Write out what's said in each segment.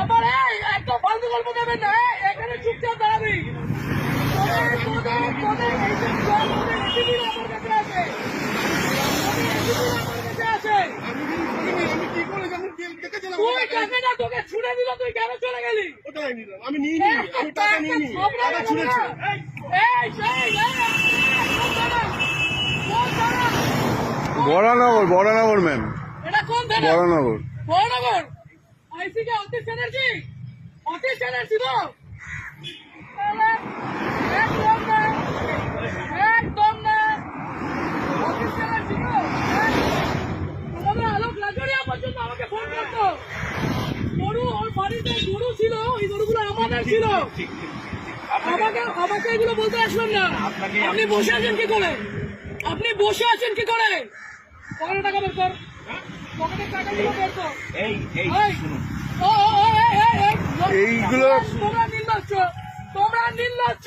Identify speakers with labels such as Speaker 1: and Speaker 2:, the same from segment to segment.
Speaker 1: আবার এই ফালতু গল্প দেবেন না এখানে চুপচাপ দাঁড়াবি।
Speaker 2: আমি নিয়ে নিই আমি টাকা নিয়ে নিই টাকা ছুঁড়েছি।
Speaker 1: এই সেই
Speaker 3: বরানগর বরানগর ম্যাম
Speaker 1: এটা কোন থানা
Speaker 3: বরানগর।
Speaker 1: বড়নগর আইসি কে অতীশ ব্যানার্জি অতীশ ব্যানার্জি তো। একদম না একদম না। অতীশ ব্যানার্জি তো তোমাদের আলোক পর্যন্ত আমাকে ফোন করতো। গরু ওর বাড়িতে গরু ছিল ওই গরুগুলো আমাদের ছিল। আমাকে আমাকে এগুলো বলতে আসবেন না। আপনি বসে আছেন কি করে? আপনি বসে আছেন কি করে? পকেটে টাকা বের কর।
Speaker 3: এইগুলো-
Speaker 1: তোমরা নির্লজ্জ তোমরা নির্লজ্জ।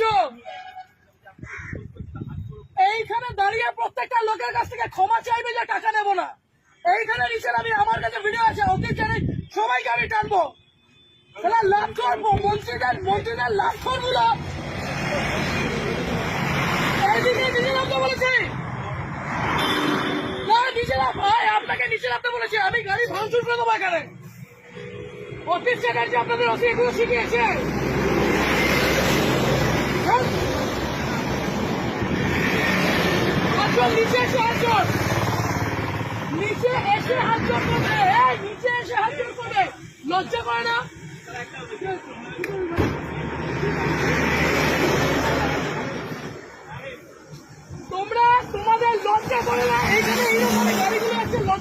Speaker 1: এইখানে দাঁড়িয়ে প্রত্যেকটা লোকের কাছ থেকে ক্ষমা চাইবে যে টাকা নেব না। এইখানে নিচে আমি আমার কাছে ভিডিও আছে অতি জানি সবাইকে আমি টানবো। তাহলে লাভ করব মন্ত্রীদের মন্ত্রীদের লাভ করব না এইদিকে বলেছি। নিচে ভাই, আপনাকে নিচে নামতে বলেছি, আমি গাড়ি ভাঙচুর করে দেবো এখানে। অফিস চ্যাটার্জি আপনাদের এগুলো শিখিয়েছে। হ্যাঁ? নিচে এসে আসুন। নিচে এসে হাত জোর করবে। নিচে এসে হাত জোর করবে। লজ্জা করে না তোমরা তোমাদের লজ্জা করে না এইখানে এইরকম গাড়িগুলো আছে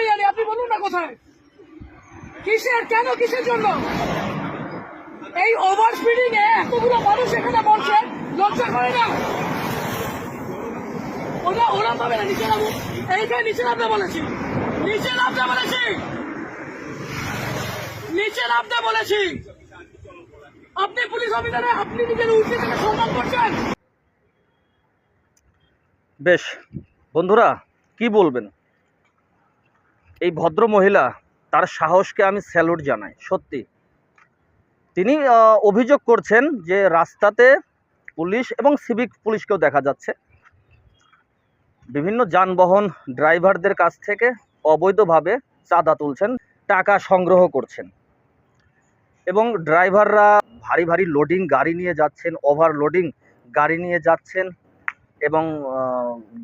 Speaker 1: আমি জানি আপনি বলুন না কোথায়? কিসের, কেন, কিসের জন্য? এই ওভার স্পিডিং এ এতগুলো মানুষ এখানে বলছে, লজ্জা করে না? ওরা ওরা পাবে না নিচে নামো। এইখানে নিচে নামতে বলেছি। নিচে নামতে বলেছি। নিচে নামতে বলেছি। আপনি পুলিশ অফিসারে, আপনি নিজের উঠে থেকে সম্মান করছেন?
Speaker 4: বেশ, বন্ধুরা, কি বলবেন? এই ভদ্র মহিলা, তার সাহসকে আমি স্যালুট জানাই, সত্যি। তিনি অভিযোগ করছেন যে রাস্তাতে পুলিশ এবং সিভিক পুলিশকেও দেখা যাচ্ছে। বিভিন্ন যানবাহন ড্রাইভারদের কাছ থেকে অবৈধভাবে চাঁদা তুলছেন, টাকা সংগ্রহ করছেন এবং ড্রাইভাররা ভারী ভারী লোডিং গাড়ি নিয়ে যাচ্ছেন ওভারলোডিং গাড়ি নিয়ে যাচ্ছেন। এবং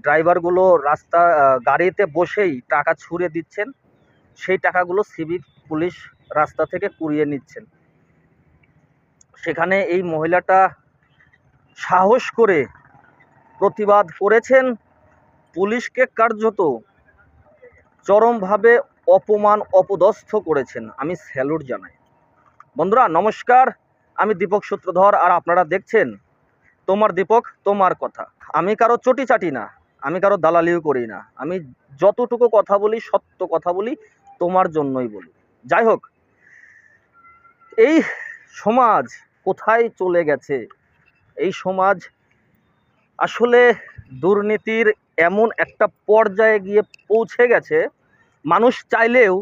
Speaker 4: ড্রাইভারগুলো রাস্তা গাড়িতে বসেই টাকা ছুঁড়ে দিচ্ছেন। সেই টাকাগুলো সিভিক পুলিশ রাস্তা থেকে কুড়িয়ে নিচ্ছেন। সেখানে এই মহিলাটা সাহস করে প্রতিবাদ করেছেন। পুলিশকে কার্যত চরমভাবে অপমান, অপদস্থ করেছেন। আমি স্যালুট জানাই। বন্ধুরা, নমস্কার। আমি দীপক সূত্রধর, আর আপনারা দেখছেন তোমার দীপক, তোমার কথা। আমি কারও চটি চাটি না, আমি কারও দালালিও করি না। আমি যতটুকু কথা বলি, সত্য কথা বলি, তোমার জন্যই বলি। যাই হোক, এই সমাজ কোথায় চলে গেছে? এই সমাজ আসলে দুর্নীতির এমন একটা পর্যায়ে গিয়ে পৌঁছে গেছে, মানুষ চাইলেও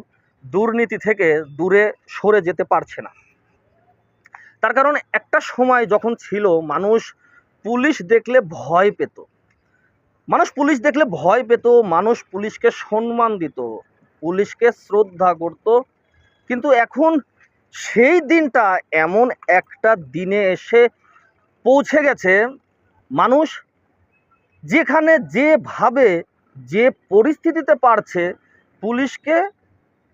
Speaker 4: দুর্নীতি থেকে দূরে সরে যেতে পারছে না। তার কারণ একটা সময় যখন ছিল, মানুষ পুলিশ দেখলে ভয় পেত। মানুষ পুলিশ দেখলে ভয় পেত, মানুষ পুলিশকে সম্মান দিত, পুলিশকে শ্রদ্ধা করত। কিন্তু এখন সেই দিনটা এমন একটা দিনে এসে পৌঁছে গেছে, মানুষ যেখানে যেভাবে যে পরিস্থিতিতে পারছে, পুলিশকে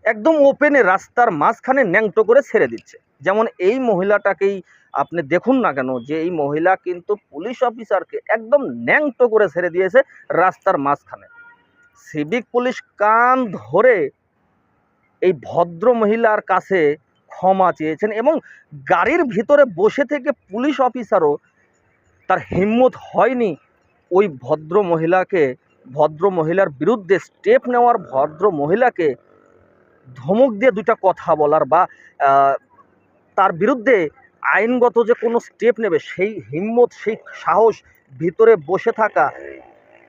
Speaker 4: একদম ওপেনে রাস্তার মাঝখানে ন্যাংটো করে ছেড়ে দিচ্ছে। যেমন এই মহিলাটাকেই আপনি দেখুন না কেন, যে এই মহিলা কিন্তু পুলিশ অফিসারকে একদম ন্যাংটো করে ছেড়ে দিয়েছে রাস্তার মাঝখানে। সিভিক পুলিশ কান ধরে এই ভদ্র মহিলার কাছে ক্ষমা চেয়েছেন এবং গাড়ির ভিতরে বসে থেকে পুলিশ অফিসারও তার হিম্মত হয়নি ওই ভদ্র মহিলাকে, ভদ্র মহিলার বিরুদ্ধে স্টেপ নেওয়ার ভদ্র মহিলাকে ধমক দিয়ে দুটা কথা বলার বা তার বিরুদ্ধে আইনগত যে কোনো স্টেপ নেবে, সেই হিম্মত, সেই সাহস ভিতরে বসে থাকা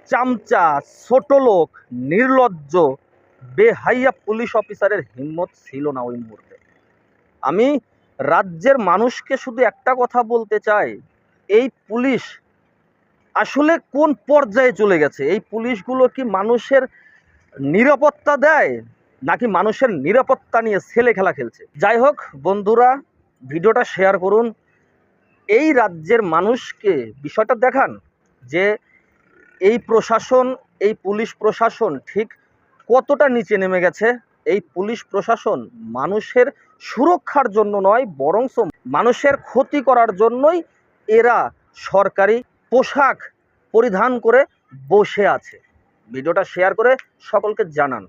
Speaker 4: চামচা, ছোট লোক, নির্লজ্জ, বেহাইয়া পুলিশ অফিসারের হিম্মত ছিল না ওই মুহূর্তে। আমি রাজ্যের মানুষকে শুধু একটা কথা বলতে চাই, এই পুলিশ আসলে কোন পর্যায়ে চলে গেছে? এই পুলিশগুলো কি মানুষের নিরাপত্তা দেয়, নাকি মানুষের নিরাপত্তা নিয়ে ছেলে খেলা খেলছে? যাই হোক, বন্ধুরা ভিডিওটা শেয়ার করুন। এই রাজ্যের মানুষকে বিষয়টা দেখান যে এই প্রশাসন, এই পুলিশ প্রশাসন ঠিক কতটা নিচে নেমে গেছে? এই পুলিশ প্রশাসন মানুষের সুরক্ষার জন্য নয় বরংস মানুষের ক্ষতি করার জন্যই এরা সরকারি পোশাক পরিধান করে বসে আছে। ভিডিওটা শেয়ার করে সকলকে জানান।